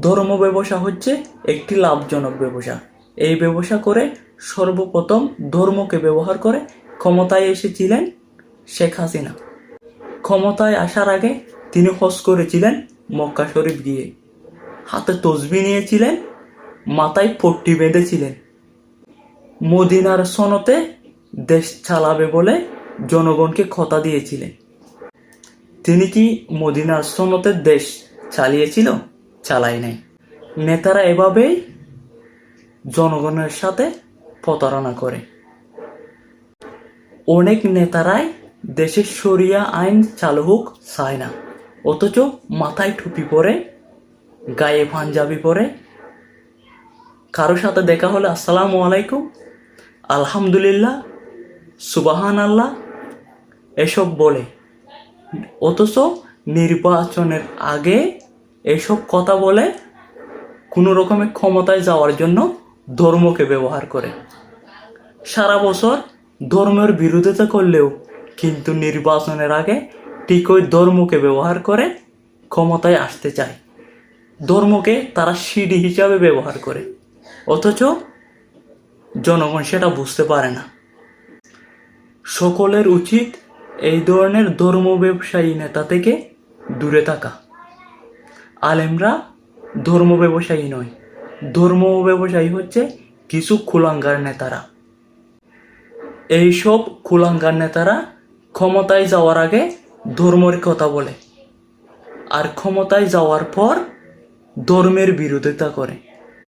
ধর্ম ব্যবসা হচ্ছে একটি লাভজনক ব্যবসা। এই ব্যবসা করে সর্বপ্রথম ধর্মকে ব্যবহার করে ক্ষমতায় এসেছিলেন শেখ হাসিনা। ক্ষমতায় আসার আগে তিনি হজ করেছিলেন মক্কা শরীফ গিয়ে। হাতে তসবি নিয়েছিলেন, মাথায় পট্টি বেঁধেছিলেন। মদিনার সনতে দেশ চালাবে বলে জনগণকে কথা দিয়েছিলেন। তিনি কি মদিনার সনতে দেশ চালিয়েছিল? চালাই নাই। নেতারা এভাবেই জনগণের সাথে প্রতারণা করে। অনেক নেতারাই দেশের সরিয়া আইন চালু হোক, চায় না। অথচ মাথায় টুপি পরে, গায়ে পাঞ্জাবি পরে কারোর সাথে দেখা হলে আসসালামু আলাইকুম, আলহামদুলিল্লাহ সুবাহান আল্লাহ এসব বলে। অথচ নির্বাচনের আগে এসব কথা বলে কোনো রকমের ক্ষমতায় যাওয়ার জন্য ধর্মকে ব্যবহার করে। সারা বছর ধর্মের বিরোধিতা করলেও কিন্তু নির্বাচনের আগে ঠিক ওই ধর্মকে ব্যবহার করে ক্ষমতায় আসতে চায়। ধর্মকে তারা সিঁড়ি হিসাবে ব্যবহার করে। অথচ জনগণ সেটা বুঝতে পারে না। সকলের উচিত এই ধরনের ধর্ম ব্যবসায়ী নেতা থেকে দূরে থাকা। আলেমরা ধর্ম ব্যবসায়ী নয়। ধর্ম ব্যবসায়ী হচ্ছে কিছু কুলাঙ্গার নেতারা। এইসব খুলাঙ্গার নেতারা ক্ষমতায় যাওয়ার আগে ধর্মের কথা বলে। আর ক্ষমতায় যাওয়ার পর ধর্মের বিরোধিতা করে।